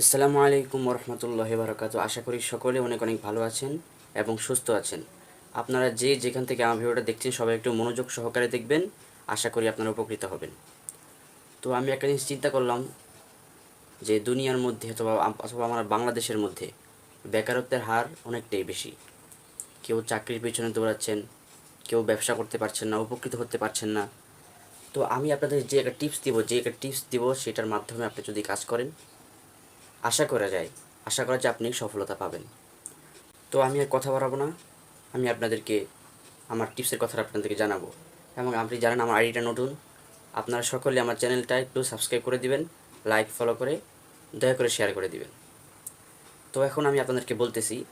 আসসালামু আলাইকুম রহমতুল্লাহ বারকাত আশা করি সকলে অনেক অনেক ভালো আছেন এবং সুস্থ আছেন। আপনারা যে যেখান থেকে আমার ভিডিওটা দেখছেন, সবাই একটু মনোযোগ সহকারে দেখবেন। আশা করি আপনারা উপকৃত হবেন। তো আমি একটা জিনিস চিন্তা করলাম যে দুনিয়ার মধ্যে অথবা অথবা আমার বাংলাদেশের মধ্যে বেকারত্বের হার অনেকটাই বেশি। কেউ চাকরির পেছনে দৌড়াচ্ছেন, কেউ ব্যবসা করতে পারছেন না, উপকৃত হতে পারছেন না। তো আমি আপনাদের যে একটা টিপস দিব, যে একটা টিপস দিব, সেটার মাধ্যমে আপনি যদি কাজ করেন আশা করা যায়, আশা করা যায় আপনি সফলতা পাবেন। তো আমি আর কথা বাড়াবো না। আমি আপনাদেরকে আমার টিপসের কথাটা আপনাদেরকে জানাব। এবং আপনি জানেন আমার আইডিটা নতুন। আপনারা সকলে আমার চ্যানেলটা একটু সাবস্ক্রাইব করে দিবেন লাইক ফলো করে দয়া করে শেয়ার করে দিবেন। তো এখন আমি আপনাদেরকে বলতেছি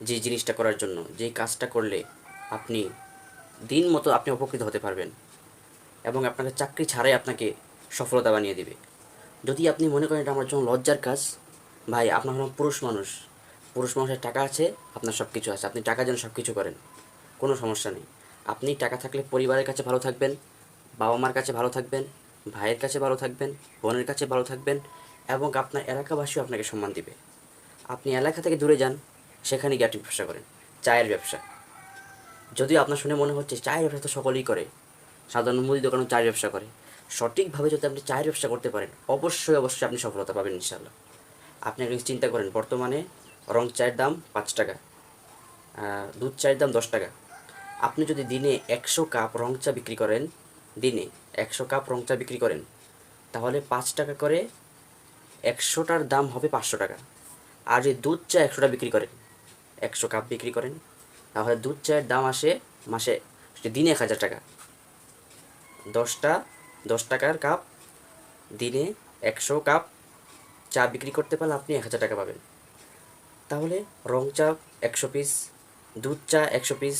যে জিনিসটা করার জন্য যেই কাজটা করলে আপনি দিন মতো আপনি উপকৃত হতে পারবেন এবং আপনাকে চাকরি ছাড়াই আপনাকে সফলতা বানিয়ে দিবে। যদি আপনি মনে করেন এটা আমার জন্য লজ্জার কাজ, ভাই, আপনার হলাম পুরুষ মানুষ, পুরুষ মানুষের টাকা আছে, আপনার সব কিছু আছে, আপনি টাকা যেন সব কিছু করেন, কোনো সমস্যা নেই। আপনি টাকা থাকলে পরিবারের কাছে ভালো থাকবেন বাবা মার কাছে ভালো থাকবেন, ভাইয়ের কাছে ভালো থাকবেন, বোনের কাছে ভালো থাকবেন, এবং আপনার এলাকাবাসীও আপনাকে সম্মান দিবে। আপনি এলাকা থেকে দূরে যান সেখানে গিয়ে আপনি ব্যবসা করেন, চায়ের ব্যবসা। যদিও আপনার শুনে মনে হচ্ছে চায়ের ব্যবসা তো সকলেই করে, সাধারণ মুদি দোকানও চায়ের ব্যবসা করে সঠিকভাবে যদি আপনি চায়ের ব্যবসা করতে পারেন, অবশ্যই অবশ্যই আপনি সফলতা পাবেন ইনশাল্লাহ আপনি একটা চিন্তা করেন, বর্তমানে রং চায়ের দাম পাঁচ টাকা দুধ চায়ের দাম দশ টাকা। আপনি যদি দিনে একশো কাপ রং চা বিক্রি করেন, দিনে একশো কাপ রং চা বিক্রি করেন, তাহলে পাঁচ টাকা করে একশোটার দাম হবে পাঁচশো টাকা। আর যদি দুধ চা একশোটা বিক্রি করেন, একশো কাপ বিক্রি করেন, তাহলে দুধ চায়ের দাম আসে মাসে দিনে এক হাজার টাকা, দশটা দশ টাকার কাপ দিনে একশো কাপ চা বিক্রি করতে পারলে আপনি এক হাজার টাকা পাবেন। তাহলে রং চা একশো পিস দুধ চা একশো পিস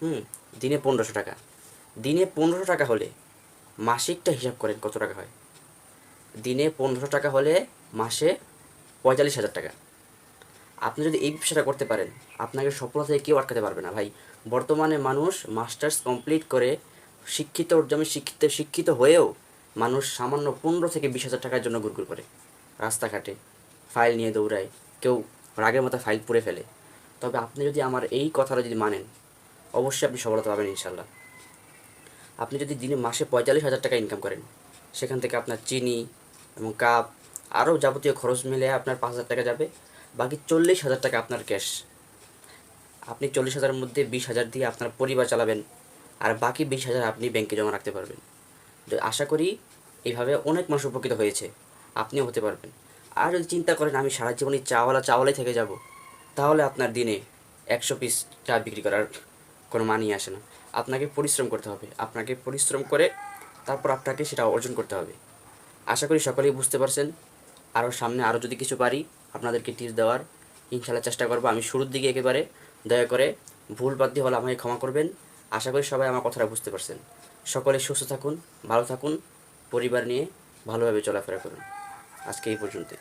হুম, দিনে পনেরোশো টাকা। দিনে পনেরোশো টাকা হলে মাসিকটা হিসাব করেন কত টাকা হয়। দিনে পনেরোশো টাকা হলে মাসে পঁয়তাল্লিশ হাজার টাকা। আপনি যদি এই ব্যবসাটা করতে পারেন, আপনাকে সফলতা থেকে কেউ আটকাতে পারবে না ভাই। বর্তমানে মানুষ মাস্টার্স কমপ্লিট করে শিক্ষিত, যেমন শিক্ষিত শিক্ষিত হয়েও মানুষ সামান্য পনেরো থেকে বিশ হাজার টাকার জন্য গুরগুর করে। রাস্তাঘাটে ফাইল নিয়ে দৌড়ায়, কেউ রাগের মতো ফাইল পুড়ে ফেলে। তবে আপনি যদি আমার এই কথাটা যদি মানেন, অবশ্যই আপনি সফলতা পাবেন ইনশাল্লাহ আপনি যদি দিনে মাসে পঁয়তাল্লিশ হাজার টাকা ইনকাম করেন, সেখান থেকে আপনার চিনি এবং কাপ আরও যাবতীয় খরচ মিলে আপনার পাঁচ হাজার টাকা যাবে, বাকি চল্লিশ হাজার টাকা আপনার ক্যাশ আপনি চল্লিশ হাজারের মধ্যে বিশ হাজার দিয়ে আপনার পরিবার চালাবেন আর বাকি বিশ হাজার আপনি ব্যাংকে জমা রাখতে পারবেন। আশা করি এইভাবে অনেক মানুষ উপকৃত হয়েছে। আপনিও হতে পারবেন। আর যদি চিন্তা করেন, আমি সারা জীবনই চাওয়ালা চাওয়ালাই থেকে যাব, তাহলে আপনার দিনে একশো পিস চা বিক্রি করার কোনো মানি আসে না। আপনাকে পরিশ্রম করতে হবে। আপনাকে পরিশ্রম করে তারপর আপনাকে সেটা অর্জন করতে হবে। আশা করি সকলেই বুঝতে পারছেন। আরও সামনে আরও যদি কিছু পারি, আপনাদেরকে টিপস দেওয়ার ইনশাল্লাহ চেষ্টা করব। আমি শুরুর দিকে একেবারে, দয়া করে ভুল বাদ দিয়ে হলে আমাকে ক্ষমা করবেন। আশা করি সবাই আমার কথাটা বুঝতে পারছেন। সকলে সুস্থ থাকুন, ভালো থাকুন, পরিবার নিয়ে ভালোভাবে চলাফেরা করুন। আজকে এই পর্যন্তই।